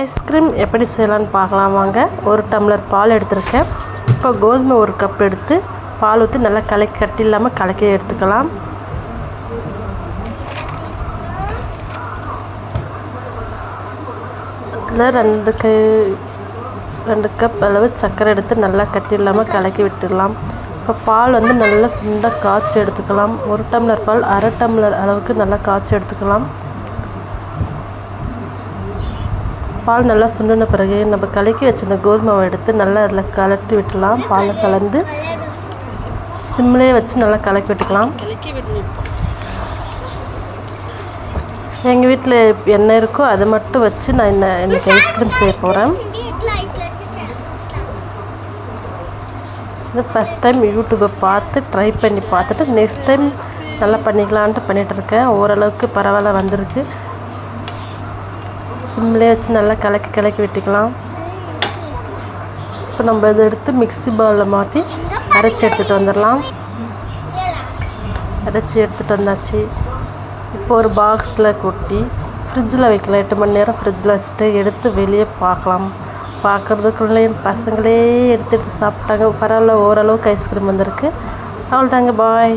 Ice cream எப்படி செய்யலான்னு பார்க்கலாம் வாங்க. ஒரு டம்ளர் பால் எடுத்திருக்கேன். இப்போ கோதுமை ஒரு கப் எடுத்து பால் ஊற்றி நல்லா கலக்கி கட்டி இல்லாமல் கலக்கி எடுத்துக்கலாம். இதில் ரெண்டு கை ரெண்டு கப் அளவு சர்க்கரை எடுத்து நல்லா கட்டி இல்லாமல் கலக்கி விட்டுடலாம். இப்போ பால் வந்து நல்லா சுண்டாக காய்ச்சி எடுத்துக்கலாம். ஒரு டம்ளர் பால் அரை டம்ளர் அளவுக்கு நல்லா காய்ச்சி எடுத்துக்கலாம். பால் நல்லா சுண்டின பிறகு நம்ம கலக்கி வச்சிருந்த கோதுமை மாவை எடுத்து நல்லா அதில் கலட்டி விட்டுலாம் பாலை கலந்து சிம்லேயே வச்சு நல்லா கலக்கி விட்டுக்கலாம். எங்கள் வீட்டில் என்ன இருக்கோ அதை மட்டும் வச்சு நான் என்ன இன்றைக்கி ஐஸ்கிரீம் செய்ய போகிறேன். இது ஃபஸ்ட் டைம் யூடியூப்பை பார்த்து ட்ரை பண்ணி பார்த்துட்டு நெக்ஸ்ட் டைம் நல்லா பண்ணிக்கலான்ட்டு பண்ணிகிட்டு இருக்கேன். ஓரளவுக்கு பரவாயில்ல வந்திருக்கு. சிம்லேயே வச்சு நல்லா கலக்கி கலக்கி விட்டுக்கலாம். இப்போ நம்ம இதை எடுத்து மிக்ஸி பவுலில் மாற்றி அரைச்சி எடுத்துகிட்டு வந்துடலாம். அரைச்சி எடுத்துகிட்டு வந்தாச்சு. இப்போ ஒரு பாக்ஸில் கொட்டி ஃப்ரிட்ஜில் வைக்கலாம். எட்டு மணி நேரம் ஃப்ரிட்ஜில் வச்சுட்டு எடுத்து வெளியே பார்க்கலாம். பார்க்குறதுக்குள்ளே பசங்களே எடுத்து எடுத்து சாப்பிட்டாங்க. பரவாயில்ல ஓரளவுக்கு ஐஸ்கிரீம் வந்திருக்கு. அவ்வளோதாங்க பாய்